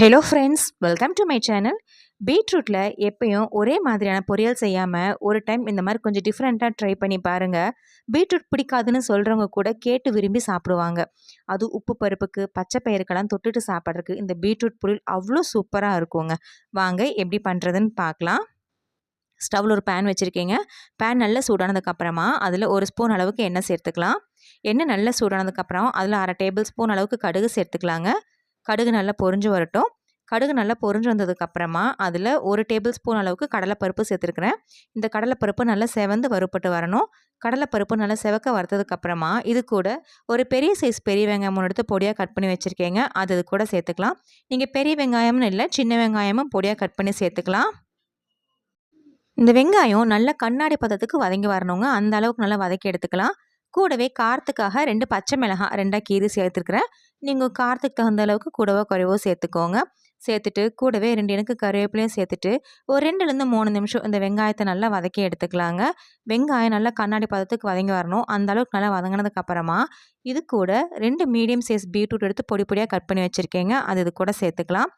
Hello friends welcome to my channel பீட்ரூட்டில் எப்பயும் ஒரே மாதிரியான பொரியல் செய்யாமல் ஒரு டைம் இந்த மாதிரி கொஞ்சம் டிஃப்ரெண்ட்டாக ட்ரை பண்ணி பாருங்கள் பீட்ரூட் பிடிக்காதுன்னு சொல்கிறவங்க கூட கேட்டு விரும்பி சாப்பிடுவாங்க. அது உப்பு பருப்புக்கு பச்சை பயிருக்கெல்லாம் தொட்டுட்டு சாப்பிட்றதுக்கு இந்த பீட்ரூட் பொரியல் அவ்வளோ சூப்பராக இருக்குங்க. வாங்க எப்படி பண்ணுறதுன்னு பார்க்கலாம். ஸ்டவ்வில் ஒரு பேன் வச்சுருக்கீங்க. பேன் நல்லா சூடானதுக்கப்புறமா அதில் ஒரு ஸ்பூன் அளவுக்கு எண்ணெய் சேர்த்துக்கலாம். எண்ணெய் நல்லா சூடானதுக்கப்புறம் அதில் அரை டேபிள் ஸ்பூன் அளவுக்கு கடுகு சேர்த்துக்கலாங்க. கடுகு நல்லா பொறிஞ்சு வரட்டும். கடுகு நல்லா பொறிஞ்சு வந்ததுக்கப்புறமா அதில் ஒரு டேபிள் ஸ்பூன் அளவுக்கு கடலைப்பருப்பு சேர்த்துருக்குறேன். இந்த கடலைப்பருப்பு நல்லா செவந்து வறுப்பட்டு வரணும். கடலைப்பருப்பு நல்லா செவக்க வறுத்ததுக்கப்புறமா இது கூட ஒரு பெரிய சைஸ் பெரிய வெங்காயம் ஒன்று எடுத்து பொடியாக கட் பண்ணி வச்சுருக்கேங்க. அது இது கூட சேர்த்துக்கலாம். நீங்கள் பெரிய வெங்காயம்னு இல்லை சின்ன வெங்காயமும் பொடியாக கட் பண்ணி சேர்த்துக்கலாம். இந்த வெங்காயம் நல்ல கண்ணாடி பதத்துக்கு வதங்கி வரணுங்க. அந்த அளவுக்கு நல்லா வதக்கி எடுத்துக்கலாம். கூடவே காரத்துக்காக ரெண்டு பச்சை மிளகாய் ரெண்டாக கீரி சேர்த்துருக்குறேன். நீங்கள் காரத்துக்கு தகுந்த அளவுக்கு கூடவோ குறைவோ சேர்த்துக்கோங்க. சேர்த்துட்டு கூடவே ரெண்டு எனக்கு கருவேப்பிலையும் சேர்த்துட்டு ஒரு ரெண்டுலேருந்து மூணு நிமிஷம் இந்த வெங்காயத்தை நல்லா வதக்கி எடுத்துக்கலாங்க. வெங்காயம் நல்லா கண்ணாடி பதத்துக்கு வதங்கி வரணும். அந்த அளவுக்கு நல்லா வதங்கினதுக்கப்புறமா இது கூட ரெண்டு மீடியம் சைஸ் பீட்ரூட் எடுத்து பொடி பொடியாக கட் பண்ணி வச்சுருக்கேங்க. அது இது கூட சேர்த்துக்கலாம்.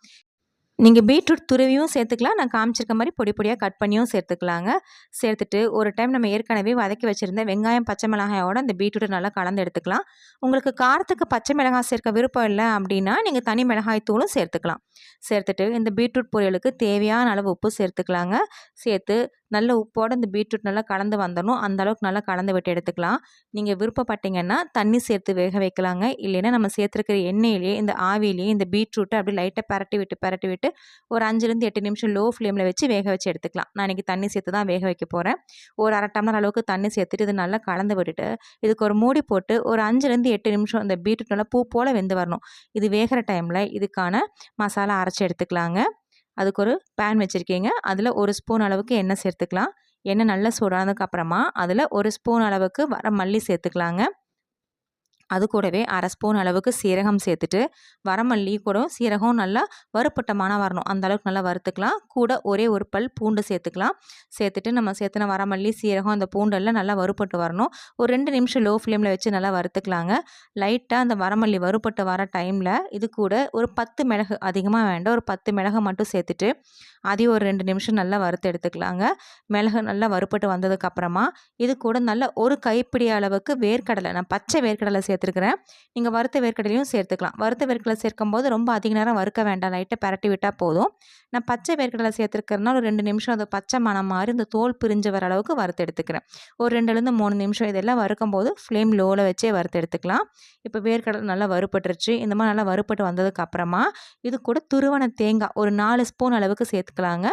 நீங்கள் பீட்ரூட் துருவியும் சேர்த்துக்கலாம். நான் காமிச்சிருக்க மாதிரி பொடி பொடியாக கட் பண்ணியும் சேர்த்துக்கலாங்க. சேர்த்துட்டு ஒரு டைம் நம்ம ஏற்கனவே வதக்கி வச்சுருந்த வெங்காயம் பச்சை மிளகாயோட அந்த பீட்ரூட்டை நல்லா கலந்து எடுத்துக்கலாம். உங்களுக்கு காரத்துக்கு பச்சை மிளகாய் சேர்க்க விருப்பம் இல்லை அப்படின்னா நீங்கள் தனி மிளகாய் தூளும் சேர்த்துக்கலாம். சேர்த்துட்டு இந்த பீட்ரூட் பொரியலுக்கு தேவையான அளவு உப்பு சேர்த்துக்கலாங்க. சேர்த்து நல்ல உப்போடு இந்த பீட்ரூட் நல்லா கலந்து வந்துடணும் அந்தளவுக்கு நல்லா கலந்து விட்டு எடுத்துக்கலாம். நீங்கள் விருப்பப்பட்டீங்கன்னா தண்ணி சேர்த்து வேக வைக்கலாங்க. இல்லைன்னா நம்ம சேர்த்துருக்கிற எண்ணெயிலேயே இந்த ஆவிலேயே இந்த பீட்ரூட்டை அப்படி லைட்டாக பரட்டி விட்டு பரட்டி விட்டு ஒரு அஞ்சுலேருந்து எட்டு நிமிஷம் லோ ஃப்ளேமில் வச்சு வேக வச்சு எடுத்துக்கலாம். நான் இன்றைக்கி தண்ணி சேர்த்து தான் வேக வைக்க போகிறேன் ஒரு அரை டம்ளர் அளவுக்கு தண்ணி சேர்த்துட்டு இது நல்லா கலந்து விட்டுட்டு இதுக்கு ஒரு மூடி போட்டு ஒரு அஞ்சுலேருந்து எட்டு நிமிஷம் இந்த பீட்ரூட் நல்லா பூ போல் வெந்து வரணும். இது வேகிற டைமில் இதுக்கான மசாலா அரைச்சி எடுத்துக்கலாங்க. அதுக்கு ஒரு பேன் வச்சுருக்கீங்க. அதில் ஒரு ஸ்பூன் அளவுக்கு எண்ணெய் சேர்த்துக்கலாம். எண்ணெய் நல்லா சூடானதுக்கப்புறமா அதில் ஒரு ஸ்பூன் அளவுக்கு வர மல்லி சேர்த்துக்கலாங்க. அது கூடவே அரை ஸ்பூன் அளவுக்கு சீரகம் சேர்த்துட்டு வரமல்லி கூட சீரகம் நல்லா வறுப்பட்டமான வரணும். அந்த அளவுக்கு நல்லா வறுத்துக்கலாம். கூட ஒரே ஒரு பல் பூண்டு சேர்த்துக்கலாம். சேர்த்துட்டு நம்ம சேர்த்துன வரமல்லி சீரகம் அந்த பூண்டெல்லாம் நல்லா வறுப்பட்டு வரணும். ஒரு ரெண்டு நிமிஷம் லோ ஃப்ளேமில் வச்சு நல்லா வறுத்துக்கலாங்க. லைட்டாக அந்த வரமல்லி வறுப்பட்டு வர டைமில் இது கூட ஒரு பத்து மிளகு அதிகமாக வேண்டாம். ஒரு பத்து மிளகு மட்டும் சேர்த்துட்டு அதையும் ஒரு ரெண்டு நிமிஷம் நல்லா வறுத்து எடுத்துக்கலாங்க. மிளகு நல்லா வறுப்பட்டு வந்ததுக்கப்புறமா இது கூட நல்ல ஒரு கைப்பிடி அளவுக்கு வேர்க்கடலை நான் பச்சை வேர்க்கடலை சேர்த்து சேர்த்துருக்குறேன் நீங்கள் வறுத்த வேர்க்கடலையும் சேர்த்துக்கலாம். வறுத்த வேர்க்கடலை சேர்க்கும் போது ரொம்ப அதிக நேரம் வறுக்க வேண்டாம். லைட்டாக பரட்டி விட்டால் போதும். நான் பச்சை வேர்க்கடலை சேர்த்துருக்கிறதுனால ஒரு ரெண்டு நிமிஷம் அது பச்சை மனம் மாதிரி இந்த தோல் பிரிஞ்சு வர அளவுக்கு வறுத்து எடுத்துக்கிறேன். ஒரு ரெண்டுலேருந்து மூணு நிமிஷம் இதெல்லாம் வறுக்கும் போது ஃப்ளேம் லோவில் வச்சே வறுத்து எடுத்துக்கலாம். இப்போ வேர்க்கடலை நல்லா வறுப்பட்டுருச்சு இந்த மாதிரி நல்லா வறுப்பட்டு வந்ததுக்கு அப்புறமா இது கூட துருவன தேங்காய் ஒரு நாலு ஸ்பூன் அளவுக்கு சேர்த்துக்கலாங்க.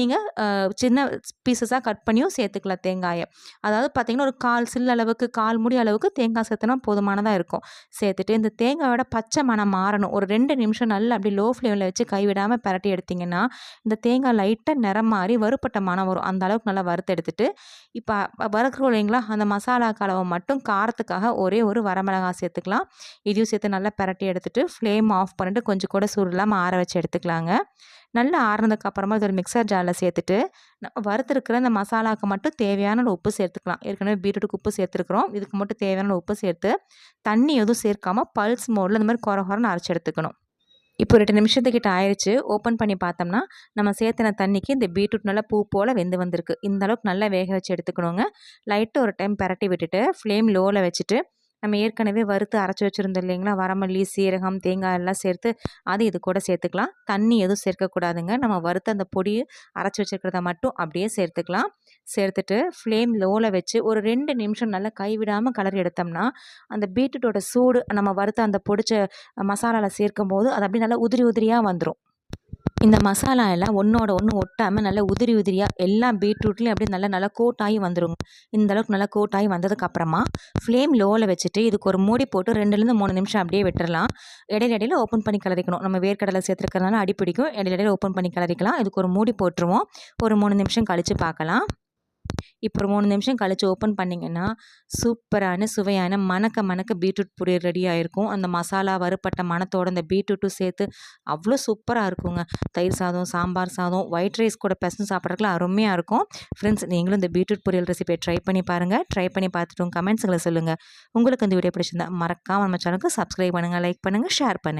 நீங்கள் சின்ன பீசஸாக கட் பண்ணியும் சேர்த்துக்கலாம் தேங்காயை. அதாவது பார்த்திங்கன்னா ஒரு கால் சில்லு அளவுக்கு கால் முடி அளவுக்கு தேங்காய் சேர்த்துனா போதுமானதாக இருக்கும். சேர்த்துட்டு இந்த தேங்காயோட பச்சை மனம் மாறணும். ஒரு ரெண்டு நிமிஷம் நல்லா அப்படி லோ ஃப்ளேமில் வச்சு கைவிடாமல் பரட்டி எடுத்திங்கன்னா இந்த தேங்காய் லைட்டாக நிறம் மாறி வறுப்பட்ட மனம் வரும். அந்த அளவுக்கு நல்லா வறுத்து எடுத்துட்டு இப்போ வறுக்கிறோம் இல்லைங்களா? அந்த மசாலா கலவை மட்டும் காரத்துக்காக ஒரே ஒரு வரமிளகாய் சேர்த்துக்கலாம். இதையும் சேர்த்து நல்லா பரட்டி எடுத்துகிட்டு ஃப்ளேம் ஆஃப் பண்ணிட்டு கொஞ்சம் கூட சுருளாமல் ஆற வச்சு எடுத்துக்கலாங்க. நல்லா ஆறுனதுக்கப்புறமா இது ஒரு மிக்சர் ஜாரில் சேர்த்துட்டு வறுத்துருக்கிற அந்த மசாலாவுக்கு மட்டும் தேவையான உப்பு சேர்த்துக்கலாம். ஏற்கனவே பீட்ரூட்டுக்கு உப்பு சேர்த்துருக்குறோம். இதுக்கு மட்டும் தேவையான உப்பு சேர்த்து தண்ணி எதுவும் சேர்க்காமல் பல்ஸ் மோடில் இந்த மாதிரி குற குறன்னு அரைச்சி எடுத்துக்கணும். இப்போ ரெண்டு நிமிஷத்துக்கிட்ட ஆயிடுச்சு ஓப்பன் பண்ணி பார்த்தோம்னா நம்ம சேர்த்துன தண்ணிக்கு இந்த பீட்ரூட் நல்லா பூ போல் வெந்து வந்திருக்கு. இந்த அளவுக்கு நல்லா வேக வச்சு எடுத்துக்கணுங்க. லைட்டு ஒரு டைம் பரட்டி விட்டுட்டு ஃப்ளேம் லோவில் வச்சுட்டு நம்ம ஏற்கனவே வறுத்து அரைச்சி வச்சுருந்தோம் இல்லைங்களா? வரமல்லி சீரகம் தேங்காய் எல்லாம் சேர்த்து அது இது கூட சேர்த்துக்கலாம். தண்ணி எதுவும் சேர்க்கக்கூடாதுங்க. நம்ம வறுத்து அந்த பொடியை அரைச்சி வச்சுருக்கிறத மட்டும் அப்படியே சேர்த்துக்கலாம். சேர்த்துட்டு ஃப்ளேம் லோவில் வச்சு ஒரு ரெண்டு நிமிஷம் நல்லா கைவிடாமல் கலர் எடுத்தோம்னா அந்த பீட்ரூட்டோட சூடு நம்ம வறுத்த அந்த பொடிச்ச மசாலாவில் சேர்க்கும் போது அது அப்படியே நல்லா உதிரி உதிரியாக வந்துடும் இந்த மசாலா எல்லாம் ஒன்றோட ஒன்று ஒட்டாமல் நல்லா உதிரி உதிரியாக எல்லா பீட்ரூட்லேயும் அப்படியே நல்லா நல்லா கோட்டாகி வந்துடும் இந்த அளவுக்கு நல்லா கோட்டாகி வந்ததுக்கப்புறமா ஃப்ளேம் லோவில் வச்சுட்டு இதுக்கு ஒரு மூடி போட்டு ரெண்டுலேருந்து மூணு நிமிஷம் அப்படியே விட்டுறலாம். இடையில இடையில ஓப்பன் பண்ணி கலரிக்கணும். நம்ம வேர்க்கடலை சேர்த்துருக்கறதுனால அடிப்பிடிக்கும் இடையில இடையில ஓப்பன் பண்ணி கலரிக்கலாம். இதுக்கு ஒரு மூடி போட்டுருவோம். ஒரு மூணு நிமிஷம் கழித்து பார்க்கலாம். இப்போ ஒரு மூணு நிமிஷம் கழித்து ஓப்பன் பண்ணிங்கன்னா சூப்பரான சுவையான மணக்க மணக்க பீட்ரூட் பொரியல் ரெடி ஆகிருக்கும் அந்த மசாலா வறுப்பட்ட மணத்தோட அந்த பீட்ரூட்டும் சேர்த்து அவ்வளோ சூப்பராக இருக்குங்க. தயிர் சாதம் சாம்பார் சாதம் ஒயிட் ரைஸ் கூட பெசன் சாப்பிட்றதுக்குலாம் அருமையாக இருக்கும். ஃப்ரெண்ட்ஸ் நீங்களும் இந்த பீட்ரூட் பொரியல் ரெசிபியை ட்ரை பண்ணி பாருங்கள் ட்ரை பண்ணி பார்த்துட்டு கமெண்ட்ஸுங்களை சொல்லுங்கள் உங்களுக்கு இந்த வீடியோ பிடிச்சிருந்தா மறக்காமல் நம்ம சேனலுக்கு சப்ஸ்கிரைப் பண்ணுங்கள் லைக் பண்ணுங்கள் ஷேர் பண்ணுங்கள்